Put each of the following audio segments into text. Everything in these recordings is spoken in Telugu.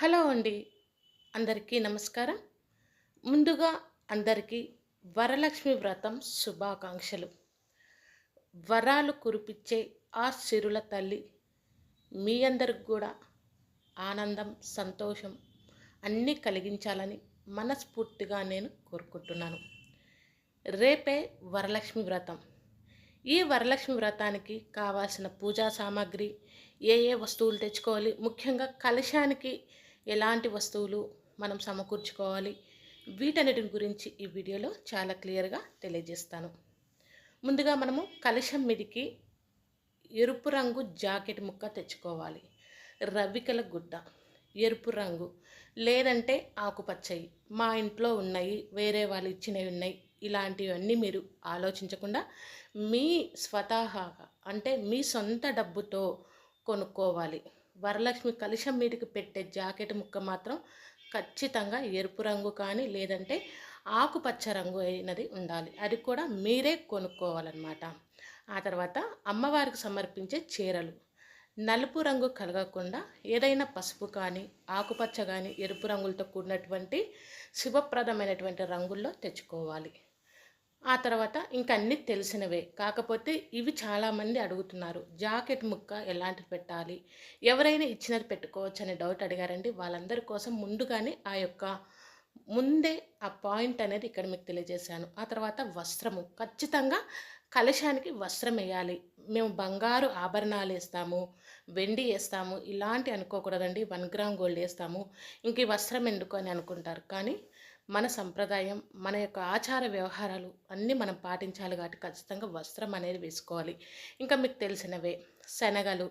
హలో అండి. అందరికీ నమస్కారం. ముందుగా అందరికీ వరలక్ష్మి వ్రతం శుభాకాంక్షలు. వరాలు కురిపించే ఆ సిరుల తల్లి మీ అందరికి కూడా ఆనందం సంతోషం అన్నీ కలిగించాలని మనస్ఫూర్తిగా నేను కోరుకుంటున్నాను. రేపే వరలక్ష్మి వ్రతం. ఈ వరలక్ష్మి వ్రతానికి కావాల్సిన పూజా సామాగ్రి ఏ ఏ వస్తువులు తెచ్చుకోవాలి ముఖ్యంగా కలశానికి ఎలాంటి వస్తువులు మనం సమకూర్చుకోవాలి? వీటన్నిటి గురించి ఈ వీడియోలో చాలా క్లియర్గా తెలియజేస్తాను. ముందుగా మనము కలశం మీదికి ఎరుపు రంగు జాకెట్ ముక్క తెచ్చుకోవాలి. రవికల గుడ్డ ఎరుపు రంగు. లేదంటే ఆకుపచ్చయి. మా ఇంట్లో ఉన్నాయి వేరే వాళ్ళు ఇచ్చినవి ఉన్నాయి. ఇలాంటివన్నీ మీరు ఆలోచించకుండా మీ స్వతహాగా అంటే మీ సొంత డబ్బుతో కొనుక్కోవాలి. వరలక్ష్మి కలుషం మీదకి పెట్టే జాకెట్ ముక్క మాత్రం ఖచ్చితంగా ఎరుపు రంగు కానీ లేదంటే ఆకుపచ్చ రంగు అయినది ఉండాలి. అది కూడా మీరే కొనుక్కోవాలన్నమాట. ఆ తర్వాత అమ్మవారికి సమర్పించే చీరలు. నలుపు రంగు కలగకుండా ఏదైనా పసుపు కానీ ఆకుపచ్చ కానీ ఎరుపు రంగులతో కూడినటువంటి శుభప్రదమైనటువంటి రంగుల్లో తెచ్చుకోవాలి. ఆ తర్వాత ఇంక అన్నీ తెలిసినవే. కాకపోతే ఇవి చాలామంది అడుగుతున్నారు జాకెట్ ముక్క ఎలాంటిది పెట్టాలి? ఎవరైనా ఇచ్చినది పెట్టుకోవచ్చు అనే డౌట్ అడిగారండి. వాళ్ళందరి కోసం ముందుగానే ఆ యొక్క ముందే ఆ పాయింట్ అనేది ఇక్కడ మీకు తెలియజేశాను. ఆ తర్వాత వస్త్రము. ఖచ్చితంగా కలశానికి వస్త్రం వేయాలి. మేము బంగారు ఆభరణాలు వేస్తాము వెండి వేస్తాము ఇలాంటి అనుకోకూడదండి. వన్ గ్రామ్ గోల్డ్ వేస్తాము. ఇంక వస్త్రం ఎందుకు అని అనుకుంటారు. కానీ మన సంప్రదాయం మన యొక్క ఆచార వ్యవహారాలు అన్నీ మనం పాటించాలి కాబట్టి ఖచ్చితంగా వస్త్రం అనేది వేసుకోవాలి. ఇంకా మీకు తెలిసినవే శనగలు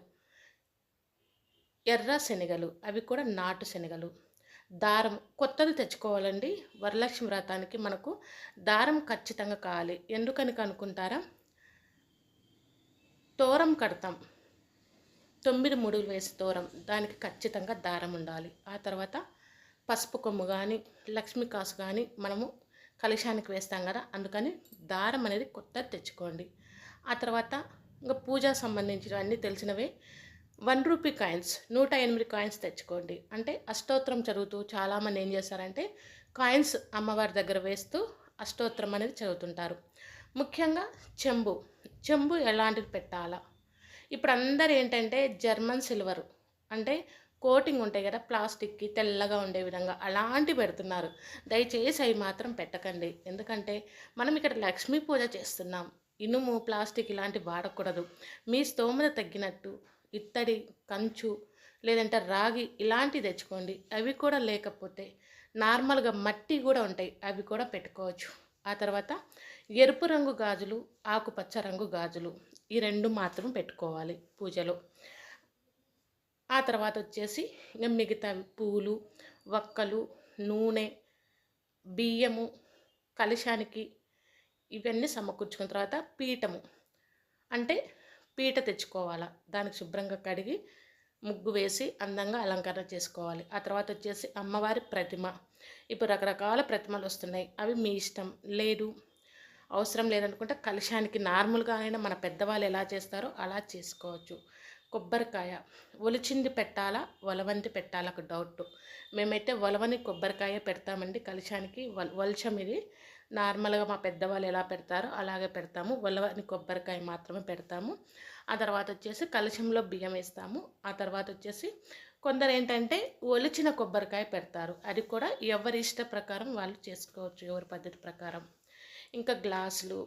ఎర్ర శనగలు అవి కూడా నాటు శనగలు. దారం కొత్తది తెచ్చుకోవాలండి. వరలక్ష్మి వ్రతానికి మనకు దారం ఖచ్చితంగా కావాలి. ఎందుకని కనుక్కుంటారా? తోరం కడతాం. తొమ్మిది ముడులు వేసి తోరం. దానికి ఖచ్చితంగా దారం ఉండాలి. ఆ తర్వాత పసుపు కొమ్ము కానీ లక్ష్మీ కాసు కానీ మనము కలశానికి వేస్తాం కదా అందుకని దారం అనేది కొత్తది తెచ్చుకోండి. ఆ తర్వాత ఇంకా పూజా సంబంధించినవన్నీ తెలిసినవే. వన్ రూపీ కాయిన్స్ నూట ఎనిమిది కాయిన్స్ తెచ్చుకోండి. అంటే అష్టోత్తరం చదువుతూ చాలామంది ఏం చేస్తారంటే కాయిన్స్ అమ్మవారి దగ్గర వేస్తూ అష్టోత్తరం అనేది చదువుతుంటారు. ముఖ్యంగా చెంబు. చెంబు ఎలాంటిది పెట్టాలా? ఇప్పుడు అందరు ఏంటంటే జర్మన్ సిల్వర్. అంటే కోటింగ్ ఉంటాయి కదా ప్లాస్టిక్కి తెల్లగా ఉండే విధంగా అలాంటి పెడుతున్నారు. దయచేసి అవి మాత్రం పెట్టకండి. ఎందుకంటే మనం ఇక్కడ లక్ష్మీ పూజ చేస్తున్నాం. ఇనుము ప్లాస్టిక్ ఇలాంటివి వాడకూడదు. మీ స్తోమత తగ్గినట్టు ఇత్తడి కంచు లేదంటే రాగి ఇలాంటివి తెచ్చుకోండి. అవి కూడా లేకపోతే నార్మల్గా మట్టి కూడా ఉంటాయి. అవి కూడా పెట్టుకోవచ్చు. ఆ తర్వాత ఎరుపు రంగు గాజులు ఆకుపచ్చ రంగు గాజులు ఈ రెండు మాత్రం పెట్టుకోవాలి పూజలో. ఆ తర్వాత వచ్చేసి ఇంకా మిగతా పూలు వక్కలు నూనె బియ్యము కలశానికి ఇవన్నీ సమకూర్చుకున్న తర్వాత పీఠము. అంటే పీట తెచ్చుకోవాలా. దానికి శుభ్రంగా కడిగి ముగ్గు వేసి అందంగా అలంకరణ చేసుకోవాలి. ఆ తర్వాత వచ్చేసి అమ్మవారి ప్రతిమ. ఇప్పుడు రకరకాల ప్రతిమలు వస్తున్నాయి. అవి మీ ఇష్టం. లేదు. అవసరం లేదనుకుంటే కలశానికి నార్మల్గా అయినా మన పెద్దవాళ్ళు ఎలా చేస్తారో అలా చేసుకోవచ్చు. కొబ్బరికాయ. ఒలిచింది పెట్టాలా? ఒలవంది పెట్టాలా? ఒక డౌట్ మేమైతే ఒలవని కొబ్బరికాయ పెడతామండి కలిశానికి. వల్ వలచం ఇది. నార్మల్గా మా పెద్దవాళ్ళు ఎలా పెడతారో అలాగే పెడతాము. ఒలవని కొబ్బరికాయ మాత్రమే పెడతాము. ఆ తర్వాత వచ్చేసి కలశంలో బియ్యం వేస్తాము. ఆ తర్వాత వచ్చేసి కొందరు ఏంటంటే ఒలిచిన కొబ్బరికాయ పెడతారు. అది కూడా ఎవరి ఇష్ట ప్రకారం వాళ్ళు చేసుకోవచ్చు ఎవరి పద్ధతి ప్రకారం. ఇంకా గ్లాసులు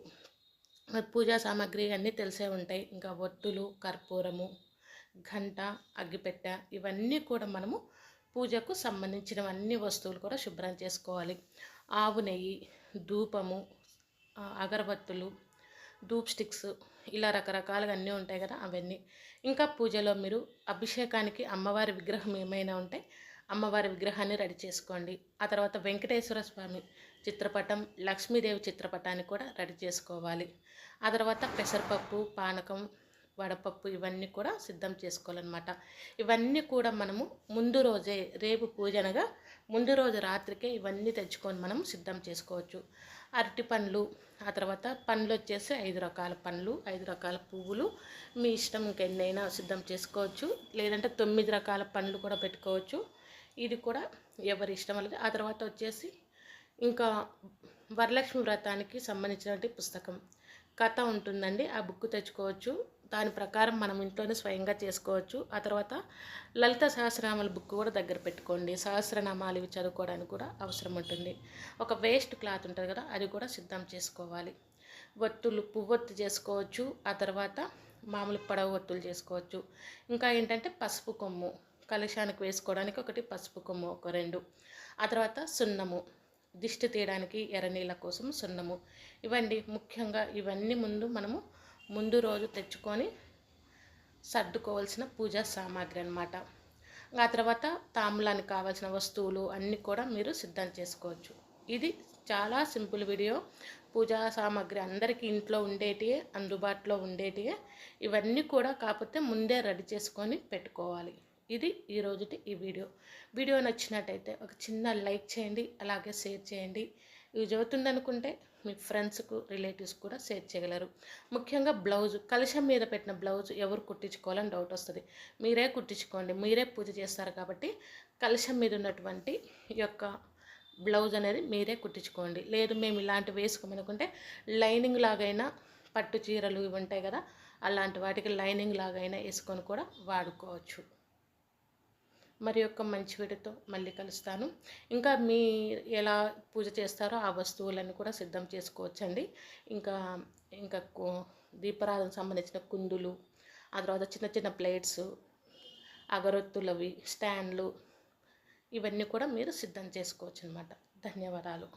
పూజా సామాగ్రి అన్నీ తెలిసే ఉంటాయి. ఇంకా ఒత్తులు కర్పూరము గంట అగ్గిపెట్ట ఇవన్నీ కూడా మనము పూజకు సంబంధించిన అన్ని వస్తువులు కూడా శుభ్రం చేసుకోవాలి. ఆవు నెయ్యి ధూపము అగరబత్తులు ధూప్ స్టిక్స్ ఇలా రకరకాలుగా అన్నీ ఉంటాయి కదా అవన్నీ. ఇంకా పూజలో మీరు అభిషేకానికి అమ్మవారి విగ్రహం ఏమైనా ఉంటే అమ్మవారి విగ్రహాన్ని రెడీ చేసుకోండి. ఆ తర్వాత వెంకటేశ్వర స్వామి చిత్రపటం లక్ష్మీదేవి చిత్రపటాన్ని కూడా రెడీ చేసుకోవాలి. ఆ తర్వాత పెసరపప్పు పానకం వడపప్పు ఇవన్నీ కూడా సిద్ధం చేసుకోవాలన్నమాట. ఇవన్నీ కూడా మనము ముందు రోజే రేపు పూజనగా ముందు రోజు రాత్రికే ఇవన్నీ తెచ్చుకొని మనం సిద్ధం చేసుకోవచ్చు. అరటి పండ్లు ఆ తర్వాత పండ్లు వచ్చేసి ఐదు రకాల పండ్లు ఐదు రకాల పువ్వులు మీ ఇష్టం ఇంకెన్నైనా సిద్ధం చేసుకోవచ్చు. లేదంటే తొమ్మిది రకాల పండ్లు కూడా పెట్టుకోవచ్చు. ఇది కూడా ఎవరి ఇష్టం అనేది ఆ తర్వాత వచ్చేసి ఇంకా వరలక్ష్మి వ్రతానికి సంబంధించినటువంటి పుస్తకం. కథ ఉంటుందండి. ఆ బుక్ తెచ్చుకోవచ్చు. దాని ప్రకారం మనం ఇంట్లోనే స్వయంగా చేసుకోవచ్చు. ఆ తర్వాత లలిత సహస్రనామాల బుక్ కూడా దగ్గర పెట్టుకోండి. సహస్రనామాలు ఇవి చదువుకోవడానికి కూడా అవసరం ఉంటుంది. ఒక వేస్ట్ క్లాత్ ఉంటుంది కదా అది కూడా సిద్ధం చేసుకోవాలి. ఒత్తులు పువ్వొత్తు చేసుకోవచ్చు. ఆ తర్వాత మామూలు పడవ ఒత్తులు చేసుకోవచ్చు. ఇంకా ఏంటంటే పసుపు కొమ్ము కలశానికి వేసుకోవడానికి ఒకటి పసుపు కొమ్ము ఒక రెండు. ఆ తర్వాత సున్నము దిష్టి తీయడానికి ఎర్రనీళ్ళ కోసం సున్నము. ఇవండి ముఖ్యంగా ఇవన్నీ ముందు మనము ముందు రోజు తెచ్చుకొని సర్దుకోవాల్సిన పూజా సామాగ్రి అనమాట ఆ తర్వాత తాంబూలానికి కావాల్సిన వస్తువులు అన్నీ కూడా మీరు సిద్ధం చేసుకోవచ్చు. ఇది చాలా సింపుల్ వీడియో. పూజా సామాగ్రి అందరికీ ఇంట్లో ఉండేటివే అందుబాటులో ఉండేటివే ఇవన్నీ కూడా కాకపోతే ముందే రెడీ చేసుకొని పెట్టుకోవాలి. ఇది ఈ రోజుటి ఈ వీడియో. వీడియో నచ్చినట్టయితే ఒక చిన్న లైక్ చేయండి అలాగే షేర్ చేయండి. ఇవి చదువుతుంది అనుకుంటే మీ ఫ్రెండ్స్కు రిలేటివ్స్ కూడా షేర్ చేయగలరు. ముఖ్యంగా బ్లౌజ్ కలశం మీద పెట్టిన బ్లౌజ్ ఎవరు కుట్టించుకోవాలని డౌట్ వస్తుంది. మీరే కుట్టించుకోండి మీరే పూజ చేస్తారు కాబట్టి కలశం మీద ఉన్నటువంటి యొక్క బ్లౌజ్ అనేది మీరే కుట్టించుకోండి. లేదు మేము ఇలాంటివి వేసుకోమనుకుంటే లైనింగ్ లాగైనా పట్టు చీరలు ఇవి ఉంటాయి కదా అలాంటి వాటికి లైనింగ్ లాగైనా వేసుకొని కూడా వాడుకోవచ్చు. మరి యొక్క మంచి వేడితో మళ్ళీ కలుస్తాను. ఇంకా మీ ఎలా పూజ చేస్తారో ఆ వస్తువులను కూడా సిద్ధం చేసుకోవచ్చండి. ఇంకా ఇంకా దీపరాధం దీపారాధన సంబంధించిన కుందులు ఆ తర్వాత చిన్న చిన్న ప్లేట్స్ అగరొత్తులవి స్టాండ్లు ఇవన్నీ కూడా మీరు సిద్ధం చేసుకోవచ్చు అనమాట ధన్యవాదాలు.